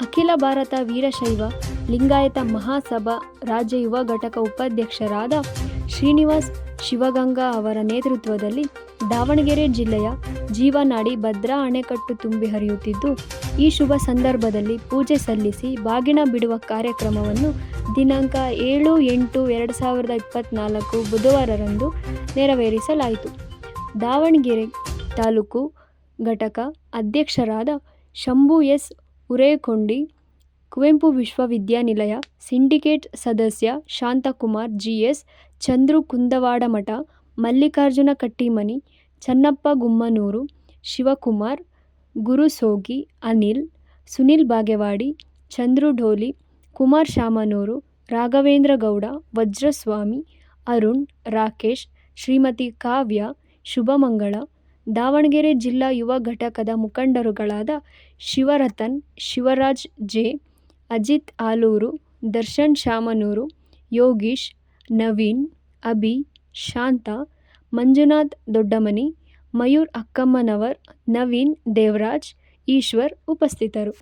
ಅಖಿಲ ಭಾರತ ವೀರಶೈವ ಲಿಂಗಾಯತ ಮಹಾಸಭಾ ರಾಜ್ಯ ಯುವ ಘಟಕ ಉಪಾಧ್ಯಕ್ಷರಾದ ಶ್ರೀನಿವಾಸ್ ಶಿವಗಂಗಾ ಅವರ ನೇತೃತ್ವದಲ್ಲಿ ದಾವಣಗೆರೆ ಜಿಲ್ಲೆಯ ಜೀವನಾಡಿ ಭದ್ರಾ ಅಣೆಕಟ್ಟು ತುಂಬಿ ಹರಿಯುತ್ತಿದ್ದು, ಈ ಶುಭ ಸಂದರ್ಭದಲ್ಲಿ ಪೂಜೆ ಸಲ್ಲಿಸಿ ಬಾಗಿನ ಬಿಡುವ ಕಾರ್ಯಕ್ರಮವನ್ನು ದಿನಾಂಕ ಏಳು ಎಂಟು ಎರಡು ಸಾವಿರದ ಇಪ್ಪತ್ತ್ನಾಲ್ಕು ಬುಧವಾರರಂದು ನೆರವೇರಿಸಲಾಯಿತು. ದಾವಣಗೆರೆ ತಾಲೂಕು ಘಟಕ ಅಧ್ಯಕ್ಷರಾದ ಶಂಭು ಎಸ್ ಉರೇಕೊಂಡಿ, ಕುವೆಂಪು ವಿಶ್ವವಿದ್ಯಾನಿಲಯ, ಸಿಂಡಿಕೇಟ್ ಸದಸ್ಯ ಶಾಂತಕುಮಾರ್ ಜಿ.ಎಸ್. ಚಂದ್ರು ಕುಂದವಾಡಮಠ, ಮಲ್ಲಿಕಾರ್ಜುನ ಕಟ್ಟಿಮನಿ, ಚನ್ನಪ್ಪ ಗುಮ್ಮನೂರು, ಶಿವಕುಮಾರ್ ಗುರುಸೋಗಿ ಅನಿಲ್, ಸುನಿಲ್ ಬಾಗೇವಾಡಿ, ಚಂದ್ರು ಢೋಲಿ, ಕುಮಾರ್ ಶಾಮನೂರು, ರಾಘವೇಂದ್ರ ಗೌಡ, ವಜ್ರಸ್ವಾಮಿ, ಅರುಣ್, ರಾಕೇಶ್, ಶ್ರೀಮತಿ ಕಾವ್ಯ, ಶುಭಮಂಗಳ ದಾವಣಗೆರೆ ಜಿಲ್ಲಾ ಯುವ ಘಟಕದ ಮುಖಂಡರುಗಳಾದ ಶಿವರತನ್, ಶಿವರಾಜ್ ಜೆ, ಅಜಿತ್ ಆಲೂರು, ದರ್ಶನ್ ಶಾಮನೂರು, ಯೋಗೀಶ್, ನವೀನ್, ಅಭಿ, ಶಾಂತ, ಮಂಜುನಾಥ್ ದೊಡ್ಡಮನಿ, ಮಯೂರ್ ಅಕ್ಕಮ್ಮನವರ್, ನವೀನ್ ದೇವರಾಜ್, ಈಶ್ವರ್ ಉಪಸ್ಥಿತರು.